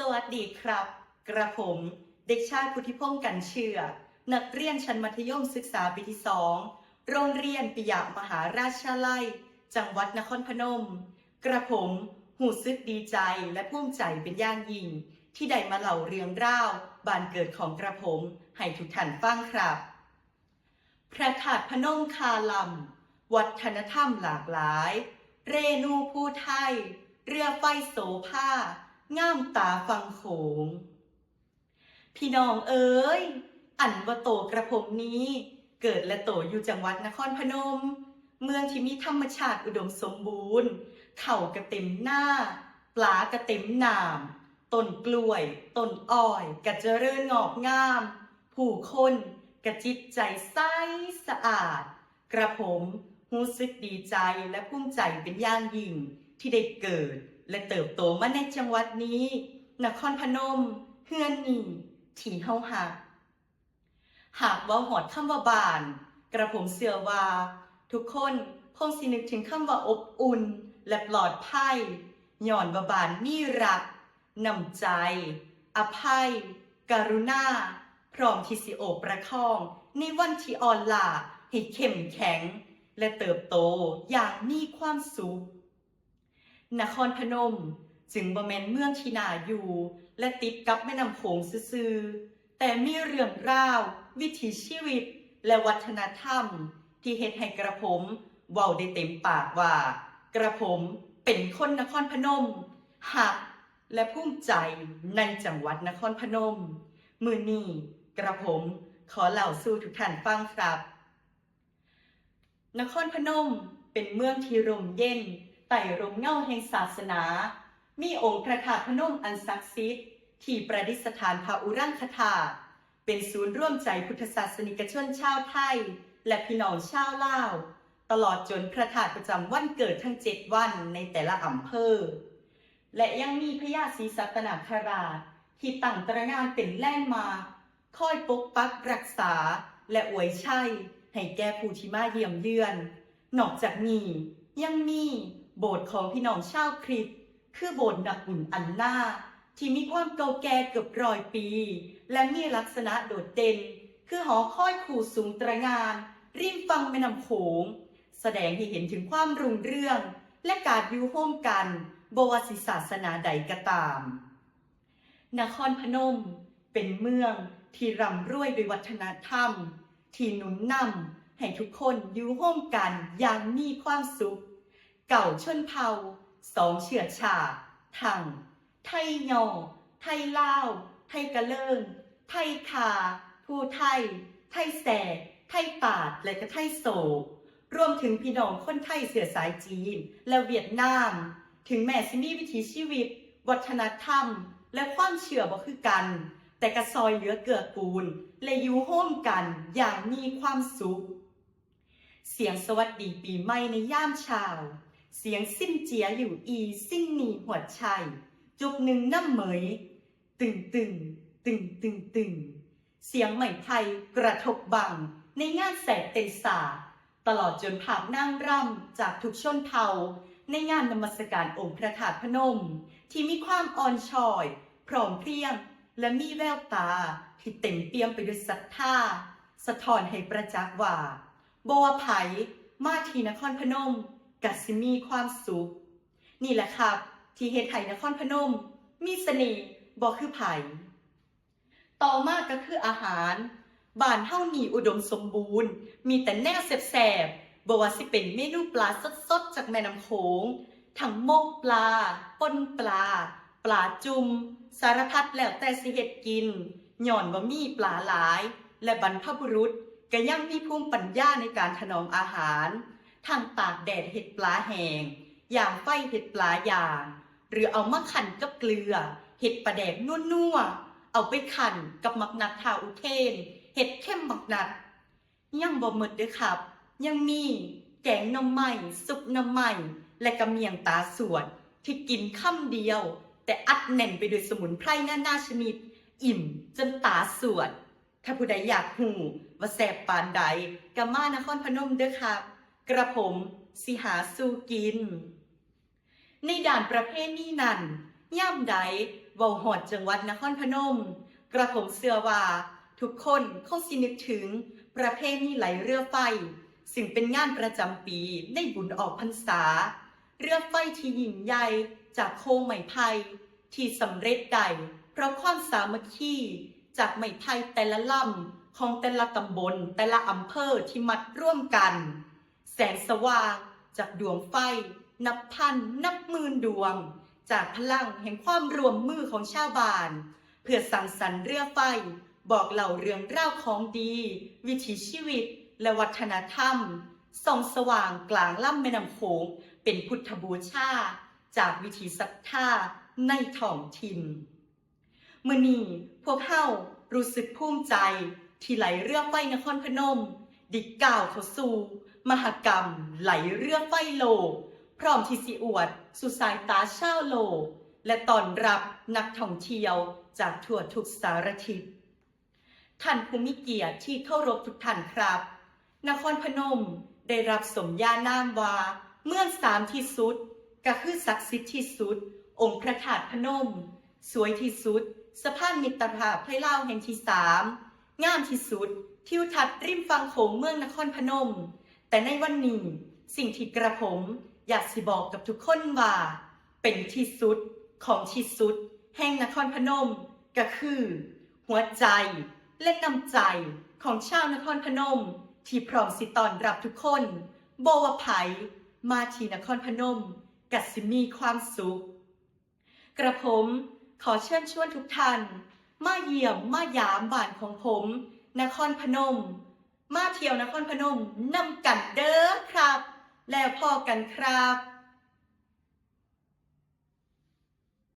สวัสดีครับ กระผมเด็กชายพุทธิพงศ์กันเชื่อ นักเรียนชั้นมัธยมศึกษาปีที่สองโรงเรียนปิยะมหาราชาลัย จังหวัดนครพนม กระผมหูซึกดีใจและภูมิใจเป็นอย่างยิ่ง ที่ได้มาเล่าเรื่องราวบานเกิดของกระผมให้ทุกท่านฟังครับ พระธาตุพนมคาลัมวัฒนธรรมหลากหลาย เรนูผู้ไทย เรือไฟโสภา ง่ามตาฟังโขง พี่น้องเอ๋ย อันว่าโตกระผมนี้ เกิดและโตอยู่จังหวัดนครพนม เมืองที่มีธรรมชาติอุดมสมบูรณ์ เข่ากระเต็มหน้า ปลากระเต็มหนามต้นกล้วยต้นอ้อยกระเจริญงอกงาม ผู้คนกระจิตใจใสสะอาด กระผมรู้สึกดีใจและภูมิใจเป็นอย่างยิ่งที่ได้เกิด และเติบโตมาในจังหวัดนี้ นครพนม เฮือนนี่ที่เฮาหัก หากว่าหอดคำว่าบ้าน กระผมเชื่อว่า ทุกคนคงสินึกถึงคำว่าอบอุ่น และปลอดภัยหย่อนว่าบานมีรักนำใจ อภัย กรุณา พร้อมที่สิโอประคอง ในวันที่อ่อนล้าให้เข้มแข็ง และเติบโตอย่างมีความสุข นครพนม จึงบ่แม่นเมืองที่น่าอยู่ และติดกับแม่น้ำโขงซื่อๆแต่มีเรื่องราว วิถีชีวิต และวัฒนธรรม ที่เฮ็ดให้กระผมเว้าได้เต็มปากว่า กระผมเป็นคนนครพนมหักและภูมิใจในจังหวัดนครพนม มือนี้กระผมขอเล่าสู่ทุกท่านฟังครับ นครพนมเป็นเมืองที่ร่มเย็น ไต่ร่มเงาแห่งศาสนา มีองค์พระธาตุพนมอันศักดิ์สิทธิ์ที่ประดิษฐานพระอุรังคธาตุเป็นศูนย์ร่วมใจพุทธศาสนิกชนชาวไทย และพี่น้องชาวลาว ตลอดจนพระธาตุประจำวันเกิดทั้งเจ็ดวันในแต่ละอำเภอ และยังมีพระยาศรีสัตนาคราชที่ตั้งตระงานเป็นแล่นมาคคอยปกปักรักษาและอวยชัยให้แก่ผู้ที่มาเยี่ยมเยือน นอกจากนี้ยังมี โบสถ์ของพี่น้องชาวคริสต์คือโบสถ์นักบุญอันนาที่มีความเก่าแก่เกือบร้อยปี และมีลักษณะโดดเด่น คือหอคอยขู่สูงตระงานริมฝั่งแม่น้ำโขง แสดงให้เห็นถึงความรุ่งเรือง และการอยู่ร่วมกันบวาสิศาสนาใดก็ตาม นครพนมเป็นเมืองที่ร่ำรวยด้วยวัฒนธรรม ที่หนุนนำให้ทุกคนอยู่ร่วมกันอย่างมีความสุข เก่าชนเผ่าสองเชื้อชาทังไทยยอไทยลาว ไทยกะเลิง ไทยคา ผู้ไทย ไทยแสไทยปาด และก็ไทยโศกรวมถึงพี่น้องคนไทยเสือสายจีน และเวียดนาม ถึงแม้สิมีวิถีชีวิต วัฒนธรรม และความเชื่อบ่คือกัน แต่กระซอยเหลือเกือกูล และอยู่ร่มกันอย่างมีความสุข เสียงสวัสดีปีใหม่ในย่ามเช้า เสียงสิ้นเจียอยู่อีสิ้นหนีหัวชัยจุกหนึ่งน้ำเหมย ตึงตึงตึงตึงตึงเสียงไหม้ไทยกระทบบัง ในงานแสงเต็นสา ตลอดจนภาพนั่งร่ำจากทุกชนเผ่าในงานนมัสการองค์พระธาตุพนม ที่มีความอ่อนช้อย พร้อมเพรียง และมีแววตาที่เต็มเปี่ยมไปด้วยศรัทธาสะท้อนให้ประจักษ์ว่า โบวไผมาที่นครพนม กัสิมีความสุข นี่แหละครับ ที่เฮ็ดให้นครพนม มีเสน่ห์บ่คือไผต่อมาก็คืออาหารบ้านเฮานี่อุดมสมบูรณ์ มีแต่แนวแสบๆบ่ว่าสิเป็นเมนูปลาสดๆจากแม่น้ำโขงทั้งมกปลาป่นปลา ปลาจุ่มสารพัดแล้วแต่สิเฮ็ดกินหย่อนว่มีปลาหลาย และบรรพบุรุษก็ยังมีภูมิปัญญาในการถนอมอาหาร ทั้งตากแดดเห็ดปลาแห้งย่างไฟเห็ดปลาย่าง หรือเอามาขันกับเกลือ เห็ดปลาแดกนัวๆเอาไปขันกับหมักนัดทาอุเทน เห็ดเข้มหมักนัดยังบ่หมดเด้อครับ ยังมีแกงน้ำใหม่ซุปน้ำใหม่และกระเมียงตาสวดที่กินค่ำเดียว แต่อัดแน่นไปด้วยสมุนไพรหน้าหน้าชนิด อิ่มจนตาสวด ถ้าผู้ใดอยากหูว่าแสบปานใดกะมานครพนมเด้อครับ กระผมสิหาสู้กิน ในด่านประเภทนี้นั้นย่ำใดเว้าหอดจังหวัดนครพนม กระผมเชื่อว่า ทุกคนคงสินึกถึงประเพณีไหลเรือไฟซึ่งเป็นงานประจำปีในบุญออกพรรษา เรือไฟที่ยิ่งใหญ่จากโค้งไม้ไผ่ที่สำเร็จได้เพราะความสามัคคีจากไม้ไผ่แต่ละลำของแต่ละตำบลแต่ละอำเภอที่มัดร่วมกัน แสงสว่างจากดวงไฟ นับพันนับหมื่นดวง จากพลังแห่งความรวมมือของชาวบ้าน เพื่อสั่งสรรค์เรือไฟ บอกเล่าเรื่องราวของดี วิถีชีวิตและวัฒนธรรมส่องสว่างกลางล่ำแม่น้ำโขงเป็นพุทธบูชาจากวิถีศรัทธาในท้องถิ่นมื่อนี้พวกเฮารู้สึกภูมิใจ ที่ไหลเรือไฟนครพนม ดิก้าวเขาสู่ มหกรรมไหลเรือไฟโล พร้อมที่สิอวดสู่สายตาชาวโล และตอนรับนักท่องเที่ยวจากทั่วทุกสารทิศท่านผู้มีเกียรติที่เคารพทุกท่านครับ นครพนมได้รับสมญานามว่า เมืองสามที่สุด ก็คือศักดิ์สิทธิ์ที่สุด องค์พระธาตุพนม สวยที่สุด สะพานมิตรภาพไทยลาแห่งที่สามงามที่สุด ทิวทัศน์ริมฝั่งโขงเมืองนครพนม แต่ในวันนี้สิ่งที่กระผมอยากสิบอกกับทุกคนว่า เป็นที่สุดของที่สุด แห่งนครพนมก็คือ หัวใจและน้ำใจของชาวนครพนม ที่พร้อมสิตอนรับทุกคนโบวาไผมาที่นครพนมกัสิมีความสุข กระผมขอเชิญชวนทุกท่าน มาเยี่ยมมายามบ้านของผม นครพนม มาเที่ยวนครพนมนำกันเด้อครับ แล้วพอกันครับ